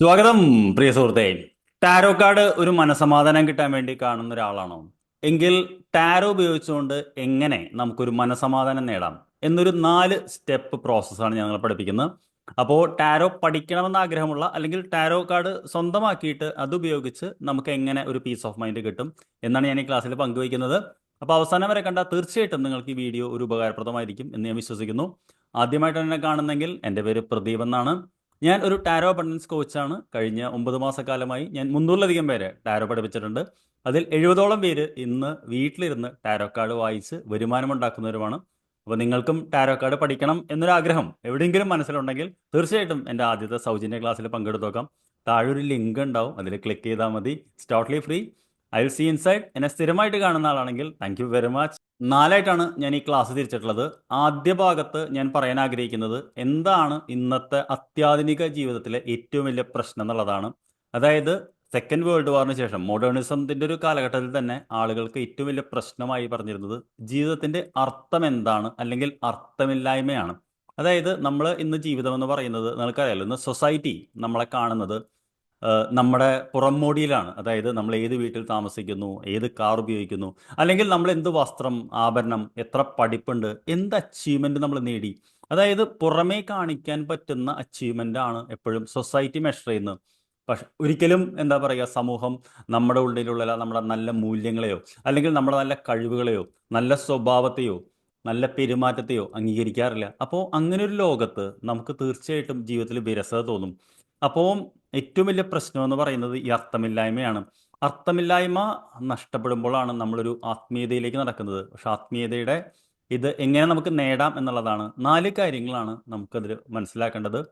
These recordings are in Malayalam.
സ്വാഗതം പ്രിയ സുഹൃത്തെ. ടാരോ കാർഡ് ഒരു മനസമാധാനം കിട്ടാൻ വേണ്ടി കാണുന്ന ഒരാളാണോ? എങ്കിൽ ടാരോ ഉപയോഗിച്ചുകൊണ്ട് എങ്ങനെ നമുക്കൊരു മനസമാധാനം നേടാം എന്നൊരു നാല് സ്റ്റെപ്പ് പ്രോസസ്സാണ് ഞങ്ങൾ പഠിപ്പിക്കുന്നത്. അപ്പോൾ ടാരോ പഠിക്കണമെന്ന് ആഗ്രഹമുള്ള അല്ലെങ്കിൽ ടാരോ കാർഡ് സ്വന്തമാക്കിയിട്ട് അത് ഉപയോഗിച്ച് നമുക്ക് എങ്ങനെ ഒരു പീസ് ഓഫ് മൈൻഡ് കിട്ടും എന്നാണ് ഞാൻ ഈ ക്ലാസ്സിൽ പങ്കുവയ്ക്കുന്നത്. അപ്പോൾ അവസാനം വരെ കണ്ടാൽ തീർച്ചയായിട്ടും നിങ്ങൾക്ക് ഈ വീഡിയോ ഒരു ഉപകാരപ്രദമായിരിക്കും എന്ന് ഞാൻ വിശ്വസിക്കുന്നു. ആദ്യമായിട്ട് എന്നെ കാണുന്നെങ്കിൽ എന്റെ പേര് പ്രദീപ് എന്നാണ്. ഞാൻ ഒരു ടാരോ അബണ്ടൻസ് കോച്ചാണ്. കഴിഞ്ഞ ഒമ്പത് മാസക്കാലമായി ഞാൻ മുന്നൂറിലധികം പേരെ ടാരോ പഠിപ്പിച്ചിട്ടുണ്ട്. അതിൽ എഴുപതോളം പേര് ഇന്ന് വീട്ടിലിരുന്ന് ടാരോ കാർഡ് വായിച്ച് വരുമാനമുണ്ടാക്കുന്നവരുമാണ്. അപ്പോൾ നിങ്ങൾക്കും ടാരോ കാർഡ് പഠിക്കണം എന്നൊരാഗ്രഹം എവിടെയെങ്കിലും മനസ്സിലുണ്ടെങ്കിൽ തീർച്ചയായിട്ടും എന്റെ ആദ്യത്തെ സൗജന്യ ക്ലാസ്സിൽ പങ്കെടുത്തു നോക്കാം താഴെ ഒരു ലിങ്ക് ഉണ്ടാവും. അതിൽ ക്ലിക്ക് ചെയ്താൽ മതി. Totally free I C inside. എന്നെ സ്ഥിരമായിട്ട് കാണുന്ന ആളാണെങ്കിൽ താങ്ക് യു വെരി മച്ച് നാലായിട്ടാണ് ഞാൻ ഈ ക്ലാസ് തിരിച്ചിട്ടുള്ളത്. ആദ്യ ഭാഗത്ത് ഞാൻ പറയാൻ ആഗ്രഹിക്കുന്നത് എന്താണ് ഇന്നത്തെ അത്യാധുനിക ജീവിതത്തിലെ ഏറ്റവും വലിയ പ്രശ്നം എന്നുള്ളതാണ്. അതായത് സെക്കൻഡ് വേൾഡ് വാറിന് ശേഷം മോഡേണിസത്തിന്റെ ഒരു കാലഘട്ടത്തിൽ തന്നെ ആളുകൾക്ക് ഏറ്റവും വലിയ പ്രശ്നമായി പറഞ്ഞിരുന്നത് ജീവിതത്തിന്റെ അർത്ഥം എന്താണ് അല്ലെങ്കിൽ അർത്ഥമില്ലായ്മയാണ്. അതായത് നമ്മൾ ഇന്ന് ജീവിതം എന്ന് പറയുന്നത് നിങ്ങൾക്കറിയാലോ ഇന്ന് സൊസൈറ്റി നമ്മളെ കാണുന്നത് നമ്മുടെ പുറംമോടിയിലാണ്. അതായത് നമ്മൾ ഏത് വീട്ടിൽ താമസിക്കുന്നു ഏത് കാർ ഉപയോഗിക്കുന്നു അല്ലെങ്കിൽ നമ്മൾ എന്ത് വസ്ത്രം ആഭരണം എത്ര പഠിപ്പുണ്ട് എന്ത് അച്ചീവ്മെന്റ് നമ്മൾ നേടി. അതായത് പുറമേ കാണിക്കാൻ പറ്റുന്ന അച്ചീവ്മെന്റ് ആണ് എപ്പോഴും സൊസൈറ്റി മെഷർ ചെയ്യുന്നത്. പക്ഷെ ഒരിക്കലും എന്താ പറയുക സമൂഹം നമ്മുടെ ഉള്ളിലുള്ള നമ്മുടെ നല്ല മൂല്യങ്ങളെയോ അല്ലെങ്കിൽ നമ്മുടെ നല്ല കഴിവുകളെയോ നല്ല സ്വഭാവത്തെയോ നല്ല പെരുമാറ്റത്തെയോ അംഗീകരിക്കാറില്ല. അപ്പോൾ അങ്ങനെ ഒരു ലോകത്ത് നമുക്ക് തീർച്ചയായിട്ടും ജീവിതത്തിൽ വിരസത തോന്നും. അപ്പോൾ ഏറ്റവും വലിയ പ്രശ്നം എന്ന് പറയുന്നത് ഈ അർത്ഥമില്ലായ്മയാണ്. അർത്ഥമില്ലായ്മ നഷ്ടപ്പെടുമ്പോഴാണ് നമ്മളൊരു ആത്മീയതയിലേക്ക് നടക്കുന്നത്. പക്ഷെ ആത്മീയതയുടെ ഇത് എങ്ങനെ നമുക്ക് നേടാം എന്നുള്ളതാണ് നാല് കാര്യങ്ങളാണ് നമുക്കതിൽ മനസ്സിലാക്കേണ്ടത്.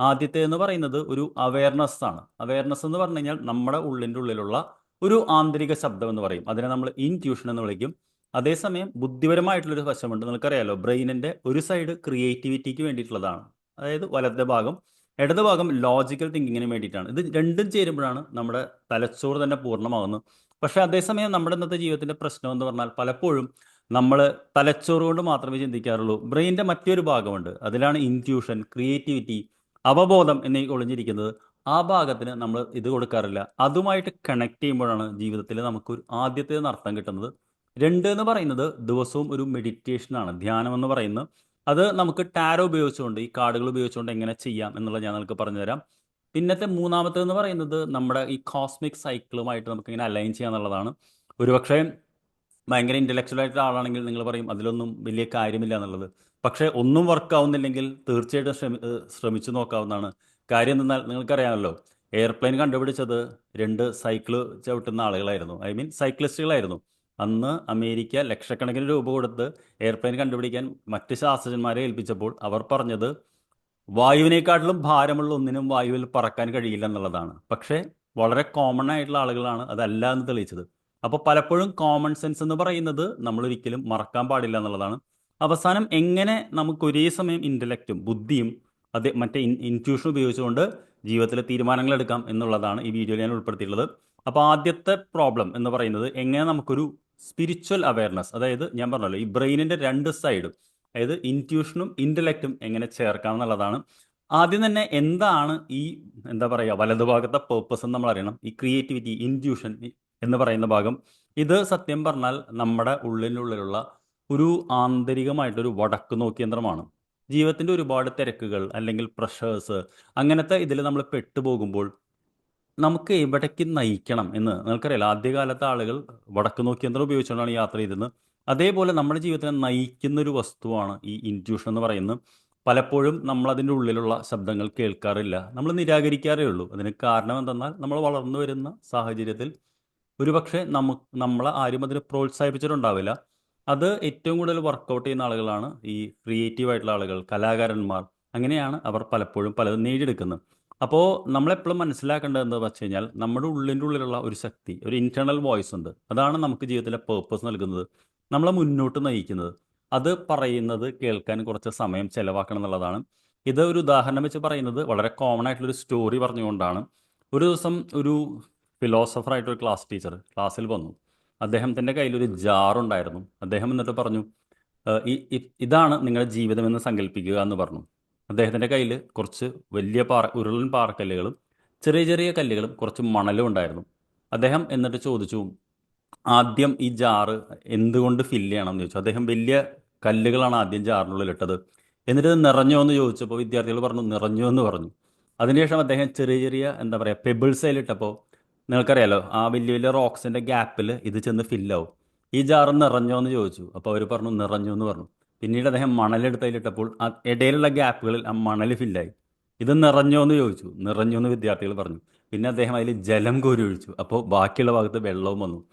ആദ്യത്തെ എന്ന് പറയുന്നത് ഒരു അവയർനെസ് ആണ്. അവയർനെസ് എന്ന് പറഞ്ഞു കഴിഞ്ഞാൽ നമ്മുടെ ഉള്ളിന്റെ ഉള്ളിലുള്ള ഒരു ആന്തരിക ശബ്ദം എന്ന് പറയും. അതിനെ നമ്മൾ ഇന്റ്യൂഷൻ എന്ന് വിളിക്കും. അതേസമയം ബുദ്ധിപരമായിട്ടുള്ളൊരു വശമുണ്ട്. നിങ്ങൾക്കറിയാലോ ബ്രെയിനിന്റെ ഒരു സൈഡ് ക്രിയേറ്റിവിറ്റിക്ക് വേണ്ടിയിട്ടുള്ളതാണ്. അതായത് വലത്തെ ഭാഗം ഇടത് ഭാഗം ലോജിക്കൽ തിങ്കിങ്ങിന് വേണ്ടിയിട്ടാണ്. ഇത് രണ്ടും ചേരുമ്പോഴാണ് നമ്മുടെ തലച്ചോറ് തന്നെ പൂർണമാകുന്നത്. പക്ഷെ അതേസമയം നമ്മുടെ ഇന്നത്തെ ജീവിതത്തിന്റെ പ്രശ്നം എന്ന് പറഞ്ഞാൽ പലപ്പോഴും നമ്മൾ തലച്ചോറ് കൊണ്ട് മാത്രമേ ചിന്തിക്കാറുള്ളൂ. ബ്രെയിന്റെ മറ്റൊരു ഭാഗമുണ്ട്. അതിലാണ് ഇന്റ്യൂഷൻ ക്രിയേറ്റിവിറ്റി അവബോധം എന്നീ ഒളിഞ്ഞിരിക്കുന്നത്. ആ ഭാഗത്തിന് നമ്മൾ ഇത് കൊടുക്കാറില്ല. അതുമായിട്ട് കണക്ട് ചെയ്യുമ്പോഴാണ് ജീവിതത്തിൽ നമുക്കൊരു ആദ്യത്തെ അർത്ഥം കിട്ടുന്നത്. രണ്ട് എന്ന് പറയുന്നത് ദിവസവും ഒരു മെഡിറ്റേഷനാണ് ധ്യാനം എന്ന് പറയുന്നത് അത് നമുക്ക് ടാരോ ഉപയോഗിച്ചുകൊണ്ട് ഈ കാർഡുകൾ ഉപയോഗിച്ചുകൊണ്ട് എങ്ങനെ ചെയ്യാം എന്നുള്ളത് ഞാൻ നിങ്ങൾക്ക് പറഞ്ഞുതരാം. പിന്നത്തെ മൂന്നാമത്തെ എന്ന് പറയുന്നത് നമ്മുടെ ഈ കോസ്മിക് സൈക്കിളുമായിട്ട് നമുക്ക് ഇങ്ങനെ അലൈൻ ചെയ്യുക എന്നുള്ളതാണ്. ഒരുപക്ഷെ ഭയങ്കര ഇന്റലക്ച്വൽ ആയിട്ടുള്ള ആളാണെങ്കിൽ നിങ്ങൾ പറയും അതിലൊന്നും വലിയ കാര്യമില്ല എന്നുള്ളത്. പക്ഷെ ഒന്നും വർക്ക് ആവുന്നില്ലെങ്കിൽ തീർച്ചയായിട്ടും ശ്രമി ശ്രമിച്ചു നോക്കാവുന്നതാണ്. കാര്യം എന്നാൽ നിങ്ങൾക്കറിയാമല്ലോ എയർപ്ലെയിൻ കണ്ടുപിടിച്ചത് രണ്ട് സൈക്കിൾ ചവിട്ടുന്ന ആളുകളായിരുന്നു. ഐ മീൻ സൈക്ലിസ്റ്റുകളായിരുന്നു അന്ന് അമേരിക്ക ലക്ഷക്കണക്കിന് രൂപ കൊടുത്ത് എയർപ്ലെയിൻ കണ്ടുപിടിക്കാൻ മറ്റ് ശാസ്ത്രജ്ഞന്മാരെ ഏൽപ്പിച്ചപ്പോൾ അവർ പറഞ്ഞത് വായുവിനേക്കാട്ടിലും ഭാരമുള്ള ഒന്നിനും വായുവിൽ പറക്കാൻ കഴിയില്ല എന്നുള്ളതാണ്. പക്ഷേ വളരെ കോമൺ ആയിട്ടുള്ള ആളുകളാണ് അതല്ല എന്ന് തെളിയിച്ചത്. അപ്പോൾ പലപ്പോഴും കോമൺ സെൻസ് എന്ന് പറയുന്നത് നമ്മൾ ഒരിക്കലും മറക്കാൻ പാടില്ല എന്നുള്ളതാണ്. അവസാനം എങ്ങനെ നമുക്ക് ഒരേ സമയം ഇന്റലക്റ്റും ബുദ്ധിയും അത് മറ്റേ ഇന്റ്യൂഷൻ ഉപയോഗിച്ചുകൊണ്ട് ജീവിതത്തിലെ തീരുമാനങ്ങൾ എടുക്കാം എന്നുള്ളതാണ് ഈ വീഡിയോയിൽ ഞാൻ ഉൾപ്പെടുത്തിയിട്ടുള്ളത്. അപ്പോൾ ആദ്യത്തെ പ്രോബ്ലം എന്ന് പറയുന്നത് എങ്ങനെ നമുക്കൊരു സ്പിരിച്വൽ അവയർനെസ് അതായത് ഞാൻ പറഞ്ഞല്ലോ ഈ ബ്രെയിനിന്റെ രണ്ട് സൈഡും അതായത് ഇന്റ്യൂഷനും ഇന്റലക്റ്റും എങ്ങനെ ചേർക്കാം എന്നുള്ളതാണ്. ആദ്യം തന്നെ എന്താണ് ഈ എന്താ പറയുക വലതുഭാഗത്തെ പേർപ്പസ് എന്ന് നമ്മൾ അറിയണം ഈ ക്രിയേറ്റിവിറ്റി ഇന്റ്യൂഷൻ എന്ന് പറയുന്ന ഭാഗം. ഇത് സത്യം പറഞ്ഞാൽ നമ്മുടെ ഉള്ളിനുള്ളിലുള്ള ഒരു ആന്തരികമായിട്ടൊരു വടക്ക് നോക്കിയന്ത്രമാണ് ജീവിതത്തിന്റെ ഒരുപാട് തിരക്കുകൾ അല്ലെങ്കിൽ പ്രഷേഴ്സ് അങ്ങനത്തെ ഇതിൽ നമ്മൾ പെട്ടുപോകുമ്പോൾ നമുക്ക് എവിടേക്ക് നയിക്കണം എന്ന് നിങ്ങൾക്കറിയാലോ. ആദ്യകാലത്തെ ആളുകൾ വടക്ക് നോക്കി യന്ത്രം ഉപയോഗിച്ചുകൊണ്ടാണ് യാത്ര ചെയ്തിരുന്നത്. അതേപോലെ നമ്മുടെ ജീവിതത്തിനെ നയിക്കുന്ന ഒരു വസ്തുവാണ് ഈ ഇന്റ്യൂഷൻ എന്ന് പറയുന്നത്. പലപ്പോഴും നമ്മൾ അതിന്റെ ഉള്ളിലുള്ള ശബ്ദങ്ങൾ കേൾക്കാറില്ല. നമ്മൾ നിരാകരിക്കാറേ ഉള്ളൂ. അതിന് കാരണം എന്തെന്നാൽ നമ്മൾ വളർന്നു വരുന്ന സാഹചര്യത്തിൽ ഒരുപക്ഷെ നമുക്ക് നമ്മളെ ആരും അതിനെ പ്രോത്സാഹിപ്പിച്ചിട്ടുണ്ടാവില്ല. അത് ഏറ്റവും കൂടുതൽ വർക്കൗട്ട് ചെയ്യുന്ന ആളുകളാണ് ഈ ക്രിയേറ്റീവ് ആയിട്ടുള്ള ആളുകൾ കലാകാരന്മാർ. അങ്ങനെയാണ് അവർ പലപ്പോഴും പലതും നേടിയെടുക്കുന്നത്. അപ്പോൾ നമ്മളെപ്പോഴും മനസ്സിലാക്കേണ്ടത് എന്താ വെച്ച് കഴിഞ്ഞാൽ നമ്മുടെ ഉള്ളിന്റെ ഉള്ളിലുള്ള ഒരു ശക്തി ഒരു ഇന്റേണൽ വോയിസ് ഉണ്ട്. അതാണ് നമുക്ക് ജീവിതത്തിലെ പേർപ്പസ് നൽകുന്നത്. നമ്മളെ മുന്നോട്ട് നയിക്കുന്നത്. അത് പറയുന്നത് കേൾക്കാൻ കുറച്ച് സമയം ചെലവാക്കണം എന്നുള്ളതാണ്. ഇത് ഒരു ഉദാഹരണം വെച്ച് പറയുന്നത് വളരെ കോമൺ ആയിട്ടുള്ളൊരു സ്റ്റോറി പറഞ്ഞുകൊണ്ടാണ്. ഒരു ദിവസം ഒരു ഫിലോസഫർ ആയിട്ടൊരു ക്ലാസ് ടീച്ചർ ക്ലാസ്സിൽ വന്നു. അദ്ദേഹത്തിന്റെ കയ്യിലൊരു ജാറുണ്ടായിരുന്നു അദ്ദേഹം എന്നിട്ട് പറഞ്ഞു ഇതാണ് നിങ്ങളുടെ ജീവിതമെന്ന് സങ്കല്പിക്കുക എന്ന് പറഞ്ഞു. അദ്ദേഹത്തിന്റെ കയ്യിൽ കുറച്ച് വലിയ പാറ ഉരുളൻ പാറക്കല്ലുകളും ചെറിയ ചെറിയ കല്ലുകളും കുറച്ച് മണലും ഉണ്ടായിരുന്നു. അദ്ദേഹം എന്നിട്ട് ചോദിച്ചു ആദ്യം ഈ ജാറ് എന്തുകൊണ്ട് ഫില്ല് ചെയ്യണം? എന്ന് ചോദിച്ചു. അദ്ദേഹം വലിയ കല്ലുകളാണ് ആദ്യം ജാറിനുള്ളിൽ ഇട്ടത്. എന്നിട്ട് നിറഞ്ഞോ എന്ന് ചോദിച്ചപ്പോൾ വിദ്യാർത്ഥികൾ പറഞ്ഞു നിറഞ്ഞോ എന്ന് പറഞ്ഞു. അതിനുശേഷം അദ്ദേഹം ചെറിയ ചെറിയ എന്താ പറയുക പെബിൾസ് ഇട്ടപ്പോൾ നിങ്ങൾക്കറിയാലോ ആ വലിയ വലിയ റോക്സിന്റെ ഗ്യാപ്പിൽ ഇത് ചെന്ന് ഫില്ലാവും ഈ ജാറ് നിറഞ്ഞോ എന്ന് ചോദിച്ചു. അപ്പോൾ അവർ പറഞ്ഞു നിറഞ്ഞു എന്ന് പറഞ്ഞു. പിന്നീട് അദ്ദേഹം മണലെടുത്ത് അതിലിട്ടപ്പോൾ ആ ഇടയിലുള്ള ഗ്യാപ്പുകളിൽ ആ മണൽ ഫില്ലായി. ഇത് നിറഞ്ഞോ എന്ന് ചോദിച്ചു. നിറഞ്ഞു എന്ന് വിദ്യാർത്ഥികൾ പറഞ്ഞു. പിന്നെ അദ്ദേഹം അതിൽ ജലം കോരി ഒഴിച്ചു. അപ്പോൾ ബാക്കിയുള്ള ഭാഗത്ത് വെള്ളവും വന്നു.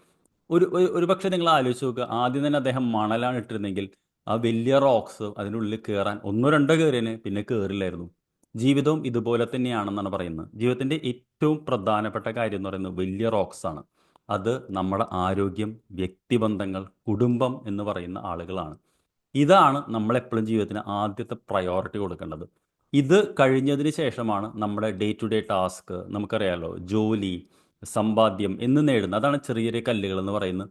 ഒരു ഒരു- പക്ഷേ നിങ്ങൾ ആലോചിച്ച് നോക്കുക ആദ്യം തന്നെ അദ്ദേഹം മണലാണ് ഇട്ടിരുന്നെങ്കിൽ ആ വലിയ റോക്സ് അതിനുള്ളിൽ കയറാൻ ഒന്നോ രണ്ടോ കയറിയതിന് പിന്നെ കയറില്ലായിരുന്നു ജീവിതവും ഇതുപോലെ തന്നെയാണെന്നാണ് പറയുന്നത്. ജീവിതത്തിന്റെ ഏറ്റവും പ്രധാനപ്പെട്ട കാര്യം എന്ന് പറയുന്നത് വലിയ റോക്സ് ആണ്. അത് നമ്മുടെ ആരോഗ്യം വ്യക്തിബന്ധങ്ങൾ കുടുംബം എന്ന് പറയുന്ന ആളുകളാണ്. ഇതാണ് നമ്മളെപ്പോഴും ജീവിതത്തിന് ആദ്യത്തെ പ്രയോറിറ്റി കൊടുക്കേണ്ടത്. ഇത് കഴിഞ്ഞതിന് ശേഷമാണ് നമ്മുടെ ഡേ ടു ഡേ ടാസ്ക് നമുക്കറിയാലോ ജോലി സമ്പാദ്യം എന്ന് നേടുന്നത്. അതാണ് ചെറിയ ചെറിയ കല്ലുകൾ എന്ന് പറയുന്നത്.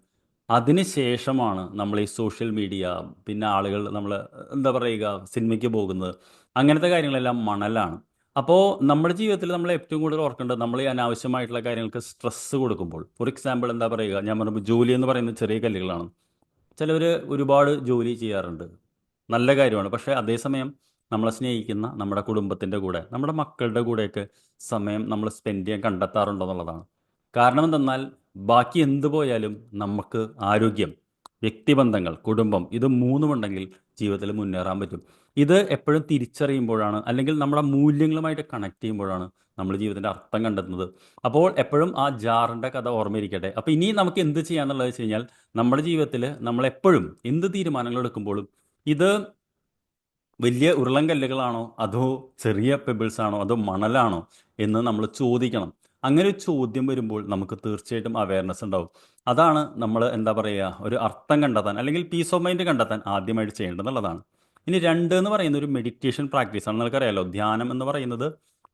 അതിന് ശേഷമാണ് നമ്മൾ ഈ സോഷ്യൽ മീഡിയ പിന്നെ ആളുകൾ നമ്മൾ എന്താ പറയുക സിനിമയ്ക്ക് പോകുന്നത്. അങ്ങനത്തെ കാര്യങ്ങളെല്ലാം മണലാണ്. അപ്പോൾ നമ്മുടെ ജീവിതത്തിൽ നമ്മൾ ഏറ്റവും കൂടുതൽ ഓർക്കേണ്ടത് നമ്മൾ ഈ അനാവശ്യമായിട്ടുള്ള കാര്യങ്ങൾക്ക് സ്ട്രെസ് കൊടുക്കുമ്പോൾ. ഫോർ എക്സാമ്പിൾ എന്താ പറയുക ഞാൻ പറയുമ്പോൾ ജോലി എന്ന് പറയുന്നത് ചെറിയ കല്ലുകളാണ്. ചിലവർ ഒരുപാട് ജോലി ചെയ്യാറുണ്ട്. നല്ല കാര്യമാണ്. പക്ഷേ അതേസമയം നമ്മളെ സ്നേഹിക്കുന്ന നമ്മുടെ കുടുംബത്തിന്റെ കൂടെ നമ്മുടെ മക്കളുടെ കൂടെയൊക്കെ സമയം നമ്മൾ സ്പെൻഡ് ചെയ്യാൻ കണ്ടെത്താറുണ്ടോ എന്നുള്ളതാണ്. കാരണം എന്തെന്നാൽ ബാക്കി എന്ത് പോയാലും നമുക്ക് ആരോഗ്യം വ്യക്തിബന്ധങ്ങൾ കുടുംബം ഇത് മൂന്നുമുണ്ടെങ്കിൽ ജീവിതത്തിൽ മുന്നേറാൻ പറ്റും. ഇത് എപ്പോഴും തിരിച്ചറിയുമ്പോഴാണ് അല്ലെങ്കിൽ നമ്മുടെ മൂല്യങ്ങളുമായിട്ട് കണക്ട് ചെയ്യുമ്പോഴാണ് നമ്മൾ ജീവിതത്തിന്റെ അർത്ഥം കണ്ടെത്തുന്നത്. അപ്പോൾ എപ്പോഴും ആ ജാറിന്റെ കഥ ഓർമ്മയിരിക്കട്ടെ. അപ്പോൾ ഇനി നമുക്ക് എന്ത് ചെയ്യാന്നുള്ളത് വെച്ച് കഴിഞ്ഞാൽ നമ്മുടെ ജീവിതത്തിൽ നമ്മൾ എപ്പോഴും എന്ത് തീരുമാനങ്ങൾ എടുക്കുമ്പോഴും ഇത് വലിയ ഉരുളം കല്ലുകളാണോ അതോ ചെറിയ പെബിൾസ് ആണോ അതോ മണലാണോ എന്ന് നമ്മൾ ചോദിക്കണം. അങ്ങനെ ഒരു ചോദ്യം വരുമ്പോൾ നമുക്ക് തീർച്ചയായിട്ടും അവയർനെസ് ഉണ്ടാവും. അതാണ് നമ്മൾ എന്താ പറയുക ഒരു അർത്ഥം കണ്ടെത്താൻ അല്ലെങ്കിൽ പീസ് ഓഫ് മൈൻഡ് കണ്ടെത്താൻ ആദ്യമായിട്ട് ചെയ്യേണ്ടതെന്നുള്ളതാണ് ഇനി രണ്ട് എന്ന് പറയുന്ന ഒരു മെഡിറ്റേഷൻ പ്രാക്ടീസാണ് നിങ്ങൾക്കറിയാലോ ധ്യാനം എന്ന് പറയുന്നത്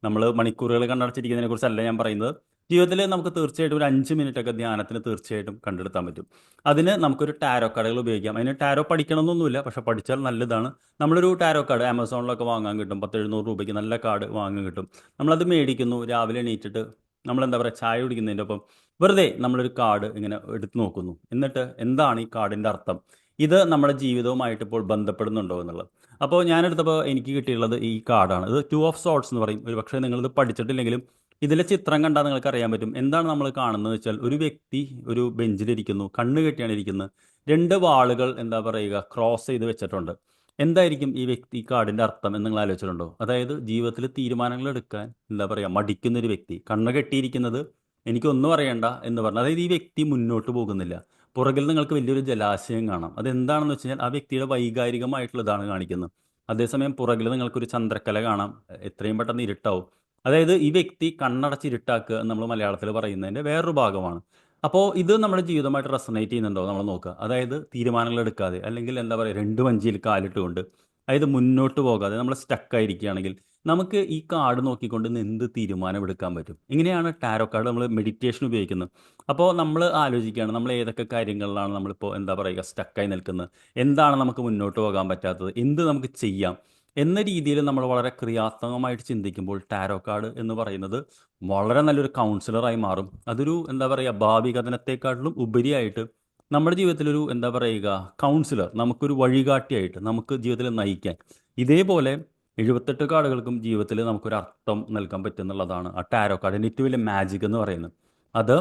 നമ്മൾ മണിക്കൂറുകൾ കണ്ണടച്ചിരിക്കുന്നതിനെ കുറിച്ചല്ല ഞാൻ പറയുന്നത്. ജീവിതത്തിൽ നമുക്ക് തീർച്ചയായിട്ടും ഒരു അഞ്ച് മിനിറ്റ് ഒക്കെ ധ്യാനത്തിന് തീർച്ചയായിട്ടും കണ്ടെടുത്താൻ പറ്റും. അതിന് നമുക്കൊരു ടാരോ കാർഡുകൾ ഉപയോഗിക്കാം. അതിന് ടാരോ പഠിക്കണമെന്നൊന്നുമില്ല. പക്ഷെ പഠിച്ചാൽ നല്ലതാണ്. നമ്മളൊരു ടാരോ കാർഡ് ആമസോണിലൊക്കെ വാങ്ങാൻ കിട്ടും. പത്ത് എഴുന്നൂറ് രൂപയ്ക്ക് നല്ല കാർഡ് വാങ്ങാൻ കിട്ടും. നമ്മളത് മേടിക്കുന്നു രാവിലെ എണീറ്റിട്ട് നമ്മൾ എന്താ പറയുക ചായ കുടിക്കുന്നതിന്റെ ഒപ്പം വെറുതെ നമ്മളൊരു കാർഡ് ഇങ്ങനെ എടുത്തു നോക്കുന്നു. എന്നിട്ട് എന്താണ് ഈ കാർഡിന്റെ അർത്ഥം? ഇത് നമ്മുടെ ജീവിതവുമായിട്ട് ഇപ്പോൾ ബന്ധപ്പെടുന്നുണ്ടോ എന്നുള്ളത്. അപ്പോൾ ഞാനെടുത്തപ്പോൾ എനിക്ക് കിട്ടിയുള്ളത് ഈ കാർഡാണ്. ഇത് ടു ഓഫ് സോട്ട്സ് എന്ന് പറയും. ഒരു പക്ഷേ നിങ്ങളിത് പഠിച്ചിട്ടില്ലെങ്കിലും ഇതിലെ ചിത്രം കണ്ടാൽ നിങ്ങൾക്ക് അറിയാൻ പറ്റും. എന്താണ് നമ്മൾ കാണുന്നത് വെച്ചാൽ ഒരു വ്യക്തി ഒരു ബെഞ്ചിലിരിക്കുന്നു കണ്ണ് കെട്ടിയാണ് ഇരിക്കുന്നത്. രണ്ട് വാളുകൾ എന്താ പറയുക ക്രോസ് ചെയ്ത് വെച്ചിട്ടുണ്ട്. എന്തായിരിക്കും ഈ വ്യക്തി കാർഡിന്റെ അർത്ഥം എന്ന് നിങ്ങൾ ആലോചിച്ചിട്ടുണ്ടോ? അതായത് ജീവിതത്തിൽ തീരുമാനങ്ങൾ എടുക്കാൻ എന്താ പറയുക മടിക്കുന്ന ഒരു വ്യക്തി. കണ്ണ് കെട്ടിയിരിക്കുന്നത് എനിക്കൊന്നും അറിയണ്ട എന്ന് പറഞ്ഞു. അതായത് ഈ വ്യക്തി മുന്നോട്ട് പോകുന്നില്ല. പുറകിൽ നിങ്ങൾക്ക് വലിയൊരു ജലാശയം കാണാം. അതെന്താണെന്ന് വെച്ച് കഴിഞ്ഞാൽ ആ വ്യക്തിയുടെ വൈകാരികമായിട്ടുള്ളതാണ് കാണിക്കുന്നത്. അതേസമയം പുറകിൽ നിങ്ങൾക്കൊരു ചന്ദ്രക്കല കാണാം. എത്രയും പെട്ടെന്ന് ഇരുട്ടാവും. അതായത് ഈ വ്യക്തി കണ്ണടച്ച് ഇരുട്ടാക്കുക നമ്മൾ മലയാളത്തിൽ പറയുന്നതിന്റെ വേറൊരു ഭാഗമാണ്. അപ്പോൾ ഇത് നമ്മുടെ ജീവിതമായിട്ട് റെസണേറ്റ് ചെയ്യുന്നുണ്ടോ നമ്മൾ നോക്കുക. അതായത് തീരുമാനങ്ങൾ എടുക്കാതെ അല്ലെങ്കിൽ എന്താ പറയുക രണ്ട് വഞ്ചിയിൽ കാലിട്ടുകൊണ്ട് അതായത് മുന്നോട്ട് പോകാതെ നമ്മൾ സ്റ്റക്ക് സ്റ്റക്കായിരിക്കുകയാണെങ്കിൽ നമുക്ക് ഈ കാർഡ് നോക്കിക്കൊണ്ട് എന്ത് തീരുമാനം എടുക്കാൻ പറ്റും? ഇങ്ങനെയാണ് ടാരോ കാർഡ് നമ്മൾ മെഡിറ്റേഷൻ ഉപയോഗിക്കുന്നത്. അപ്പോൾ നമ്മൾ ആലോചിക്കുകയാണ് നമ്മൾ ഏതൊക്കെ കാര്യങ്ങളിലാണ് നമ്മളിപ്പോൾ എന്താ പറയുക സ്റ്റക്കായി നിൽക്കുന്നത്? എന്താണ് നമുക്ക് മുന്നോട്ട് പോകാൻ പറ്റാത്തത്? എന്ത് നമുക്ക് ചെയ്യാം? എന്ന രീതിയിൽ നമ്മൾ വളരെ ക്രിയാത്മകമായിട്ട് ചിന്തിക്കുമ്പോൾ ടാരോ കാർഡ് എന്ന് പറയുന്നത് വളരെ നല്ലൊരു കൗൺസിലറായി മാറും. അതൊരു എന്താ പറയുക ഭാവി കഥനത്തെക്കാട്ടിലും ഉപരിയായിട്ട് നമ്മുടെ ജീവിതത്തിലൊരു എന്താ പറയുക കൗൺസിലർ നമുക്കൊരു വഴികാട്ടിയായിട്ട് നമുക്ക് ജീവിതത്തിൽ നയിക്കാൻ. ഇതേപോലെ എഴുപത്തെട്ട് കാർഡുകൾക്കും ജീവിതത്തിൽ നമുക്കൊരു അർത്ഥം നൽകാൻ പറ്റുന്നുള്ളതാണ് ആ ടാരോ കാർഡിന്റെ ഏറ്റവും വലിയ മാജിക് എന്ന് പറയുന്നത്. അത്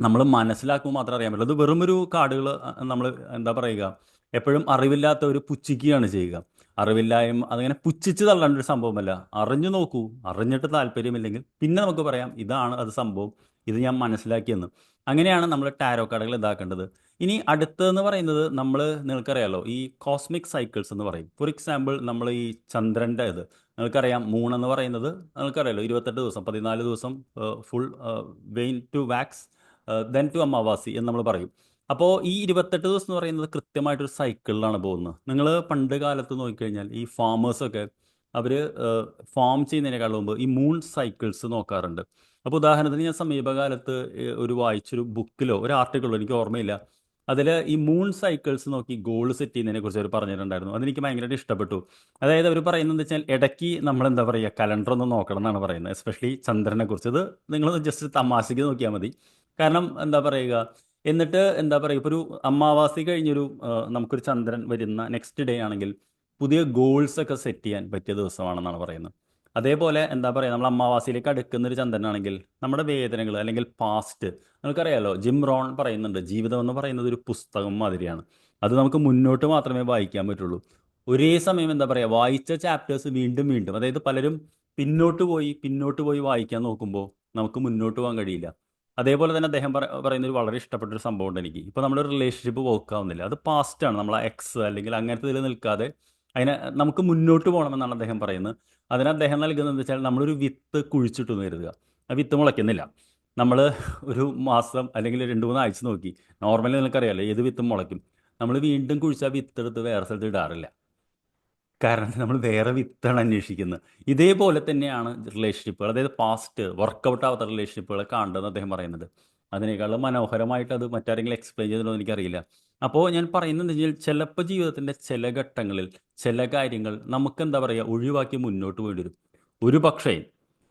നമ്മൾ മനസ്സിലാക്കുമ്പോൾ മാത്രമേ അറിയാൻ പറ്റുള്ളൂ. അത് വെറുമൊരു കാർഡുകൾ നമ്മൾ എന്താ പറയുക എപ്പോഴും അറിവില്ലാത്ത ഒരു പുച്ഛിക്കുകയാണ് ചെയ്യുക. അറിവില്ലായ്മ അതിങ്ങനെ പുച്ഛിച്ച് തള്ളേണ്ട ഒരു സംഭവമല്ല. അറിഞ്ഞു നോക്കൂ അറിഞ്ഞിട്ട് താല്പര്യമില്ലെങ്കിൽ പിന്നെ നമുക്ക് പറയാം ഇതാണ് അത് സംഭവം ഇത് ഞാൻ മനസ്സിലാക്കിയെന്ന്. അങ്ങനെയാണ് നമ്മൾ ടാരോ കാർഡുകൾ ഇതാക്കേണ്ടത്. ഇനി അടുത്തതെന്ന് പറയുന്നത് നമ്മൾ നിങ്ങൾക്കറിയാലോ ഈ കോസ്മിക് സൈക്കിൾസ് എന്ന് പറയും. ഫോർ എക്സാമ്പിൾ നമ്മൾ ഈ ചന്ദ്രന്റെ ഇത്. നിങ്ങൾക്കറിയാം മൂൺ എന്ന് പറയുന്നത് നിങ്ങൾക്കറിയാലോ ഇരുപത്തെട്ട് ദിവസം പതിനാല് ദിവസം full wane to wax then to അമാവാസി എന്ന് നമ്മൾ പറയും. അപ്പോൾ ഈ ഇരുപത്തെട്ട് ദിവസം എന്ന് പറയുന്നത് കൃത്യമായിട്ടൊരു സൈക്കിളിലാണ് പോകുന്നത്. നിങ്ങൾ പണ്ട് കാലത്ത് നോക്കിക്കഴിഞ്ഞാൽ ഈ ഫാമേഴ്സൊക്കെ അവർ ഫാം ചെയ്യുന്നതിനേക്കാൾ മുമ്പ് ഈ മൂൺ സൈക്കിൾസ് നോക്കാറുണ്ട്. അപ്പോൾ ഉദാഹരണത്തിന് ഞാൻ സമീപകാലത്ത് ഒരു വായിച്ചൊരു ബുക്കിലോ ഒരു ആർട്ടിക്കിളോ എനിക്ക് ഓർമ്മയില്ല. അതിൽ ഈ മൂൺ സൈക്കിൾസ് നോക്കി ഗോൾ സെറ്റ് ചെയ്യുന്നതിനെ കുറിച്ച് അവർ പറഞ്ഞിട്ടുണ്ടായിരുന്നു. അതെനിക്ക് ഭയങ്കരമായിട്ട് ഇഷ്ടപ്പെട്ടു. അതായത് അവർ പറയുന്നത് വെച്ചാൽ ഇടയ്ക്ക് നമ്മൾ എന്താ പറയുക കലണ്ടർ ഒന്ന് നോക്കണം എന്നാണ് പറയുന്നത്. എസ്പെഷ്യലി ചന്ദ്രനെ കുറിച്ച്. ഇത് നിങ്ങൾ ജസ്റ്റ് തമാശയ്ക്ക് നോക്കിയാൽ മതി. കാരണം എന്താ പറയുക എന്നിട്ട് എന്താ പറയുക ഇപ്പോൾ ഒരു അമാവാസി കഴിഞ്ഞൊരു നമുക്കൊരു ചന്ദ്രൻ വരുന്ന നെക്സ്റ്റ് ഡേ ആണെങ്കിൽ പുതിയ ഗോൾസ് ഒക്കെ സെറ്റ് ചെയ്യാൻ പറ്റിയ ദിവസമാണെന്നാണ് പറയുന്നത്. അതേപോലെ എന്താ പറയുക നമ്മൾ അമ്മാവാസിയിലേക്ക് അടുക്കുന്ന ഒരു ചന്ദ്രനാണെങ്കിൽ നമ്മുടെ വേദനകൾ അല്ലെങ്കിൽ പാസ്റ്റ് നമുക്കറിയാലോ ജിം റോൺ പറയുന്നുണ്ട് ജീവിതം എന്ന് പറയുന്നത് ഒരു പുസ്തകം മാതിരിയാണ്. അത് നമുക്ക് മുന്നോട്ട് മാത്രമേ വായിക്കാൻ പറ്റുള്ളൂ. ഒരേ സമയം എന്താ പറയുക വായിച്ച ചാപ്റ്റേഴ്സ് വീണ്ടും വീണ്ടും അതായത് പലരും പിന്നോട്ട് പോയി പിന്നോട്ട് പോയി വായിക്കാൻ നോക്കുമ്പോൾ നമുക്ക് മുന്നോട്ട് പോകാൻ കഴിയില്ല. അതേപോലെ തന്നെ അദ്ദേഹം പറ- പറയുന്ന ഒരു വളരെ ഇഷ്ടപ്പെട്ട ഒരു സംഭവം ഉണ്ട് എനിക്ക്. ഇപ്പോൾ നമ്മുടെ റിലേഷൻഷിപ്പ് വർക്കാവുന്നില്ല അത് പാസ്റ്റാണ് നമ്മൾ എക്സ് അല്ലെങ്കിൽ അങ്ങനത്തെ ഇതിൽ നിൽക്കാതെ അതിനെ നമുക്ക് മുന്നോട്ട് പോകണമെന്നാണ് അദ്ദേഹം പറയുന്നത്. അതിന് അദ്ദേഹം നൽകുന്നത് വെച്ചാൽ നമ്മളൊരു വിത്ത് കുഴിച്ചിട്ട് കരുതുക. ആ വിത്ത് മുളയ്ക്കുന്നില്ല. നമ്മൾ ഒരു മാസം അല്ലെങ്കിൽ രണ്ട് മൂന്ന് ആഴ്ച നോക്കി. നോർമലി നിങ്ങൾക്കറിയാലോ ഏത് വിത്തും മുളയ്ക്കും. നമ്മൾ വീണ്ടും കുഴിച്ച വിത്ത് എടുത്ത് വേറെ സ്ഥലത്ത് ഇടാറില്ല. കാരണം നമ്മൾ വേറെ വിത്താണ് അന്വേഷിക്കുന്നത്. ഇതേപോലെ തന്നെയാണ് റിലേഷൻഷിപ്പുകൾ അതായത് പാസ്റ്റ് വർക്കൗട്ട് ആവാത്ത റിലേഷൻഷിപ്പുകളെ കാണേണ്ടതെന്ന് അദ്ദേഹം പറയുന്നത്. അതിനേക്കാളും മനോഹരമായിട്ട് അത് മറ്റാരെങ്കിലും എക്സ്പ്ലെയിൻ ചെയ്തിട്ടുണ്ടോ എനിക്കറിയില്ല. അപ്പോൾ ഞാൻ പറയുന്നത് വെച്ചാൽ ചിലപ്പോൾ ജീവിതത്തിന്റെ ചില ഘട്ടങ്ങളിൽ ചില കാര്യങ്ങൾ നമുക്ക് എന്താ പറയുക ഒഴിവാക്കി മുന്നോട്ട് പോയി വരും. ഒരു പക്ഷേ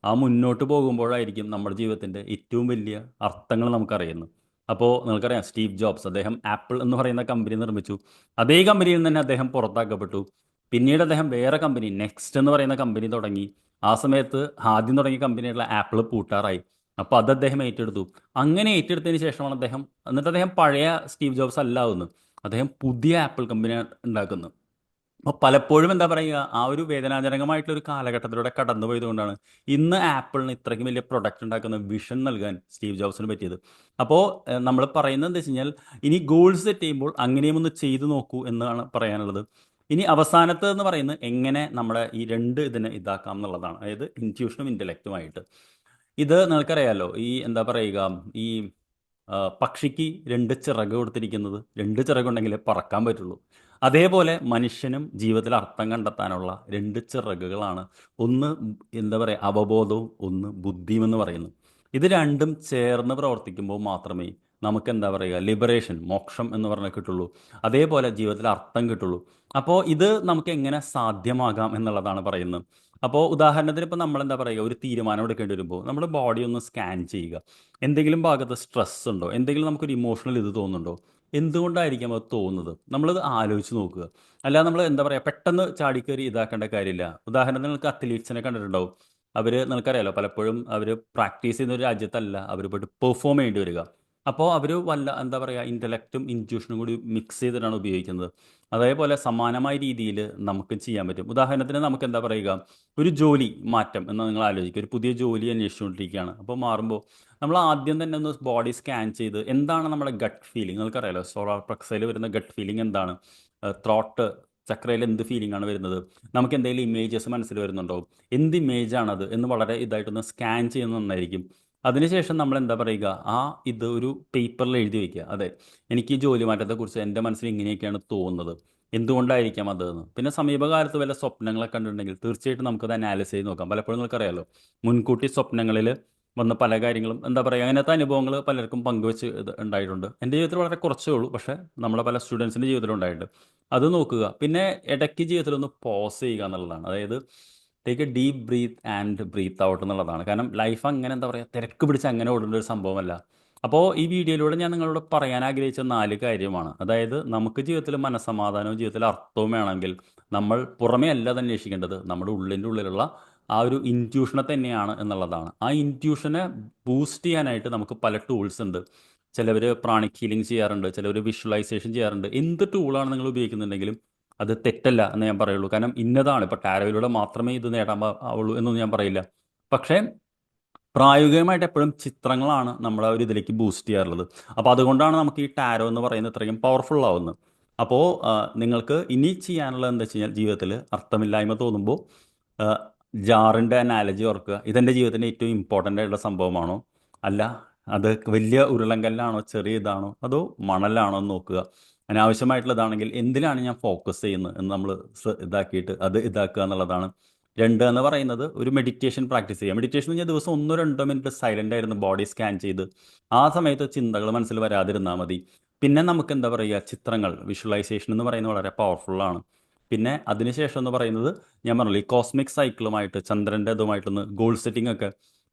ആ മുന്നോട്ട് പോകുമ്പോഴായിരിക്കും നമ്മുടെ ജീവിതത്തിന്റെ ഏറ്റവും വലിയ അർത്ഥങ്ങൾ നമുക്കറിയുന്നത്. അപ്പോൾ നിങ്ങൾക്കറിയാം സ്റ്റീവ് ജോബ്സ് അദ്ദേഹം ആപ്പിൾ എന്ന് പറയുന്ന കമ്പനി നിർമ്മിച്ചു. അതേ കമ്പനിയിൽ തന്നെ അദ്ദേഹം പുറത്താക്കപ്പെട്ടു. പിന്നീട് അദ്ദേഹം വേറെ കമ്പനി നെക്സ്റ്റ് എന്ന് പറയുന്ന കമ്പനി തുടങ്ങി. ആ സമയത്ത് ആദ്യം തുടങ്ങിയ കമ്പനിയുള്ള ആപ്പിൾ പൂട്ടാറായി. അപ്പോൾ അത് അദ്ദേഹം ഏറ്റെടുത്തു. അങ്ങനെ ഏറ്റെടുത്തതിന് ശേഷമാണ് അദ്ദേഹം എന്നിട്ട് അദ്ദേഹം പഴയ സ്റ്റീവ് ജോബ്സ് അല്ലാവുന്നു അദ്ദേഹം പുതിയ ആപ്പിൾ കമ്പനി ഉണ്ടാക്കുന്നു അപ്പോൾ പലപ്പോഴും എന്താ പറയുക ആ ഒരു വേദനാജനകമായിട്ടുള്ള ഒരു കാലഘട്ടത്തിലൂടെ കടന്നു പോയതുകൊണ്ടാണ് ഇന്ന് ആപ്പിളിന് ഇത്രയ്ക്കും വലിയ പ്രൊഡക്റ്റ് ഉണ്ടാക്കുന്ന വിഷൻ നൽകാൻ സ്റ്റീവ് ജോബ്സിന് പറ്റിയത്. അപ്പോൾ നമ്മൾ പറയുന്നത് എന്താ വെച്ച് കഴിഞ്ഞാൽ ഇനി ഗോൾസ് സെറ്റ് ചെയ്യുമ്പോൾ അങ്ങനെയും ഒന്ന് ചെയ്തു നോക്കൂ എന്നാണ് പറയാനുള്ളത്. ഇനി അവസാനത്തെ എന്ന് പറയുന്നത് എങ്ങനെ നമ്മുടെ ഈ രണ്ട് ഇതിനെ ഇതാക്കാം എന്നുള്ളതാണ്. അതായത് ഇന്റ്യൂഷനും ഇന്റലക്റ്റുമായിട്ട് ഇത് നിങ്ങൾക്കറിയാലോ ഈ എന്താ പറയുക ഈ പക്ഷിക്ക് രണ്ട് ചിറക് കൊടുത്തിരിക്കുന്നത് രണ്ട് ചിറകുണ്ടെങ്കിലേ പറക്കാൻ പറ്റുള്ളൂ. അതേപോലെ മനുഷ്യനും ജീവിതത്തിൽ അർത്ഥം കണ്ടെത്താനുള്ള രണ്ട് ചിറകുകളാണ്. ഒന്ന് എന്താ പറയുക അവബോധവും ഒന്ന് ബുദ്ധിയും എന്ന് പറയുന്നു ഇത് രണ്ടും ചേർന്ന് പ്രവർത്തിക്കുമ്പോൾ മാത്രമേ നമുക്ക് എന്താ പറയുക ലിബറേഷൻ മോക്ഷം എന്ന് പറഞ്ഞാൽ കിട്ടുള്ളൂ. അതേപോലെ ജീവിതത്തിൽ അർത്ഥം കിട്ടുള്ളൂ. അപ്പോൾ ഇത് നമുക്ക് എങ്ങനെ സാധ്യമാകാം എന്നുള്ളതാണ് പറയുന്നത്. അപ്പോൾ ഉദാഹരണത്തിന് ഇപ്പോൾ നമ്മൾ എന്താ പറയുക ഒരു തീരുമാനം എടുക്കേണ്ടി വരുമ്പോൾ നമ്മുടെ ബോഡി ഒന്ന് സ്കാൻ ചെയ്യുക. എന്തെങ്കിലും ഭാഗത്ത് സ്ട്രെസ് ഉണ്ടോ? എന്തെങ്കിലും നമുക്കൊരു ഇമോഷണൽ ഇത് തോന്നുന്നുണ്ടോ? എന്തുകൊണ്ടായിരിക്കും അത് തോന്നുന്നത്? നമ്മളത് ആലോചിച്ച് നോക്കുക. അല്ലാതെ നമ്മൾ എന്താ പറയുക പെട്ടെന്ന് ചാടിക്കയറി ഇതാക്കേണ്ട കാര്യമില്ല. ഉദാഹരണത്തിന് നിങ്ങൾക്ക് അത്ലീറ്റ്സിനെ കണ്ടിട്ടുണ്ടാവും. അവർ നിങ്ങൾക്കറിയാലോ പലപ്പോഴും അവർ പ്രാക്ടീസ് ചെയ്യുന്ന ഒരു രാജ്യത്തല്ല. അവർ പോയിട്ട് പെർഫോം ചെയ്യേണ്ടി വരിക. അപ്പോൾ അവർ വല്ല എന്താ പറയുക ഇന്റലക്റ്റും ഇന്റ്യൂഷനും കൂടി മിക്സ് ചെയ്തിട്ടാണ് ഉപയോഗിക്കുന്നത്. അതേപോലെ സമാനമായ രീതിയിൽ നമുക്ക് ചെയ്യാൻ പറ്റും. ഉദാഹരണത്തിന് നമുക്ക് എന്താ പറയുക ഒരു ജോലി മാറ്റം എന്ന് നിങ്ങൾ ആലോചിക്കുക. ഒരു പുതിയ ജോലി അന്വേഷിച്ചുകൊണ്ടിരിക്കുകയാണ്. അപ്പോൾ മാറുമ്പോൾ നമ്മൾ ആദ്യം തന്നെ ഒന്ന് ബോഡി സ്കാൻ ചെയ്ത് എന്താണ് നമ്മുടെ ഗട്ട് ഫീലിംഗ് നിങ്ങൾക്കറിയാലോ സോളാർ പ്രക്സയിൽ വരുന്ന ഗട്ട് ഫീലിംഗ് എന്താണ്? ത്രോട്ട് ചക്രയിൽ എന്ത് ഫീലിംഗ് ആണ് വരുന്നത്? നമുക്ക് എന്തെങ്കിലും ഇമേജസ് മനസ്സിൽ വരുന്നുണ്ടോ? എന്ത് ഇമേജ് ആണത്? എന്ന് വളരെ ഇതായിട്ടൊന്ന് സ്കാൻ ചെയ്യുന്നത് നന്നായിരിക്കും. അതിനുശേഷം നമ്മൾ എന്താ പറയുക? ആ ഇത് ഒരു പേപ്പറിൽ എഴുതി വയ്ക്കുക അതെ എനിക്ക് ഈ ജോലി മാറ്റത്തെക്കുറിച്ച് എന്റെ മനസ്സിൽ ഇങ്ങനെയൊക്കെയാണ് തോന്നുന്നത്. എന്തുകൊണ്ടായിരിക്കാം അത് എന്ന്. പിന്നെ സമീപകാലത്ത് വല്ല സ്വപ്നങ്ങളൊക്കെ കണ്ടിട്ടുണ്ടെങ്കിൽ തീർച്ചയായിട്ടും നമുക്കത് അനാലിസ് ചെയ്ത് നോക്കാം. പലപ്പോഴും നിങ്ങൾക്കറിയാലോ മുൻകൂട്ടി സ്വപ്നങ്ങളിൽ വന്ന പല കാര്യങ്ങളും എന്താ പറയുക അങ്ങനത്തെ അനുഭവങ്ങൾ പലർക്കും പങ്കുവെച്ച് ഉണ്ടായിട്ടുണ്ട്. എന്റെ ജീവിതത്തിൽ വളരെ കുറച്ചേ ഉള്ളൂ പക്ഷേ നമ്മളെ പല സ്റ്റുഡൻസിന്റെ ജീവിതത്തിൽ ഉണ്ടായിട്ടുണ്ട്. അത് നോക്കുക. പിന്നെ ഇടയ്ക്ക് ജീവിതത്തിൽ ഒന്ന് പോസ് ചെയ്യുക എന്നുള്ളതാണ്. അതായത് take a deep breath and breathe out എന്നുള്ളതാണ്. കാരണം ലൈഫ് അങ്ങനെ എന്താ പറയുക തിരക്ക് പിടിച്ച് അങ്ങനെ ഓടേണ്ട ഒരു സംഭവമല്ല. അപ്പോൾ ഈ വീഡിയോയിലൂടെ ഞാൻ നിങ്ങളോട് പറയാൻ ആഗ്രഹിച്ച നാല് കാര്യമാണ്. അതായത് നമുക്ക് ജീവിതത്തിൽ മനസ്സമാധാനവും ജീവിതത്തിൽ അർത്ഥവും വേണമെങ്കിൽ നമ്മൾ പുറമേ അല്ല അത് അന്വേഷിക്കേണ്ടത്. നമ്മുടെ ഉള്ളിന്റെ ഉള്ളിലുള്ള ആ ഒരു ഇന്റ്യൂഷനെ തന്നെയാണ് എന്നുള്ളതാണ്. ആ ഇന്റ്യൂഷനെ ബൂസ്റ്റ് ചെയ്യാനായിട്ട് നമുക്ക് പല ടൂൾസ് ഉണ്ട്. ചിലവർ പ്രാണിക് ഹീലിംഗ് ചെയ്യാറുണ്ട് ചിലവർ വിഷ്വലൈസേഷൻ ചെയ്യാറുണ്ട്. എന്ത് ടൂളാണ് നിങ്ങൾ ഉപയോഗിക്കുന്നുണ്ടെങ്കിലും അത് തെറ്റല്ല എന്ന് ഞാൻ പറയുള്ളൂ. കാരണം ഇന്നതാണ്. ഇപ്പൊ ടാരോയിലൂടെ മാത്രമേ ഇത് നേടാൻ ആവുള്ളൂ എന്നൊന്നും ഞാൻ പറയില്ല. പക്ഷേ പ്രായോഗികമായിട്ട് എപ്പോഴും ചിത്രങ്ങളാണ് നമ്മളെ ഒരു ഇതിലേക്ക് ബൂസ്റ്റ് ചെയ്യാറുള്ളത്. അപ്പോൾ അതുകൊണ്ടാണ് നമുക്ക് ഈ ടാരോ എന്ന് പറയുന്നത് ഇത്രയും പവർഫുൾ ആവുന്നത്. അപ്പോൾ നിങ്ങൾക്ക് ഇനി ചെയ്യാനുള്ളത് എന്താ വെച്ച് കഴിഞ്ഞാൽ ജീവിതത്തിൽ അർത്ഥമില്ലായ്മ തോന്നുമ്പോൾ ജാറിന്റെ അനാലജി ഓർക്കുക. ഇതെന്റെ ജീവിതത്തിന്റെ ഏറ്റവും ഇമ്പോർട്ടന്റ് ആയിട്ടുള്ള സംഭവമാണോ? അല്ല അത് വലിയ ഉരുളങ്കല്ലാണോ ചെറിയ ഇതാണോ? അതോ മണലാണോ എന്ന് നോക്കുക. അനാവശ്യമായിട്ടുള്ളതാണെങ്കിൽ എന്തിനാണ് ഞാൻ ഫോക്കസ് ചെയ്യുന്നത് എന്ന് നമ്മൾ ഇതാക്കിയിട്ട് അത് ഇതാക്കുക എന്നുള്ളതാണ്. രണ്ട് എന്ന് പറയുന്നത് ഒരു മെഡിറ്റേഷൻ പ്രാക്ടീസ് ചെയ്യുക. മെഡിറ്റേഷൻ പറഞ്ഞാൽ ദിവസം ഒന്നോ രണ്ടോ മിനിറ്റ് സൈലന്റ് ആയിരുന്നു ബോഡി സ്കാൻ ചെയ്ത് ആ സമയത്ത് ചിന്തകൾ മനസ്സിൽ വരാതിരുന്നാൽ മതി. പിന്നെ നമുക്ക് എന്താ പറയുക? ചിത്രങ്ങൾ വിഷ്വലൈസേഷൻ എന്ന് പറയുന്നത് വളരെ പവർഫുള്ളാണ് പിന്നെ അതിനുശേഷം എന്ന് പറയുന്നത് ഞാൻ പറഞ്ഞില്ല ഈ കോസ്മിക് സൈക്കിളുമായിട്ട് ചന്ദ്രന്റെ ഇതുമായിട്ടൊന്ന് ഗോൾ സെറ്റിംഗ് ഒക്കെ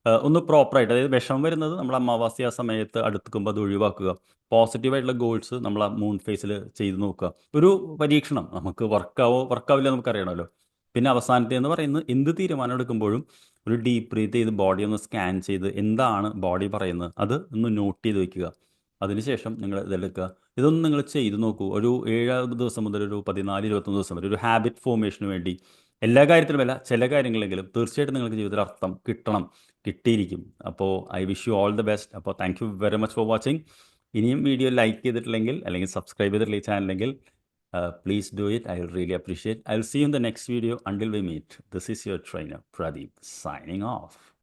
ഒന്ന് പ്രോപ്പറായിട്ട് അതായത് വിഷമം വരുന്നത് നമ്മൾ അമാവാസി ആ സമയത്ത് അടുത്തുമ്പോൾ അത് ഒഴിവാക്കുക. പോസിറ്റീവായിട്ടുള്ള ഗോൾസ് നമ്മൾ ആ മൂൺ ഫേസിൽ ചെയ്ത് നോക്കുക. ഒരു പരീക്ഷണം നമുക്ക് വർക്കാവോ വർക്കാവില്ല നമുക്കറിയണമല്ലോ പിന്നെ അവസാനത്തെ എന്ന് പറയുന്നത് എന്ത് തീരുമാനം എടുക്കുമ്പോഴും ഒരു ഡീപ്പ് ബ്രീത്ത് ചെയ്ത് ബോഡി ഒന്ന് സ്കാൻ ചെയ്ത് എന്താണ് ബോഡി പറയുന്നത് അത് ഒന്ന് നോട്ട് ചെയ്ത് വെക്കുക. അതിനുശേഷം നിങ്ങൾ ഇതെടുക്കുക ഇതൊന്നും നിങ്ങൾ ചെയ്ത് നോക്കൂ. ഒരു ഏഴാമത് ദിവസം മുതൽ ഒരു പതിനാല് ഇരുപത്തൊന്ന് ദിവസം വരെ ഒരു ഹാബിറ്റ് ഫോർമേഷന് വേണ്ടി എല്ലാ കാര്യത്തിലുമല്ല ചില കാര്യങ്ങളെങ്കിലും തീർച്ചയായിട്ടും നിങ്ങൾക്ക് ജീവിതത്തിൽ അർത്ഥം കിട്ടണം. കിട്ടിയിരിക്കും. അപ്പോൾ I wish you all the best. അപ്പോൾ thank you very much for watching. ഇനിയും വീഡിയോ ലൈക്ക് ചെയ്തിട്ടില്ലെങ്കിൽ അല്ലെങ്കിൽ സബ്സ്ക്രൈബ് ചെയ്തിട്ടില്ല ഈ ചാനലെങ്കിൽ please do it. I will really appreciate. I will see in the next video. Until we meet. This is your trainer Pradeep signing off.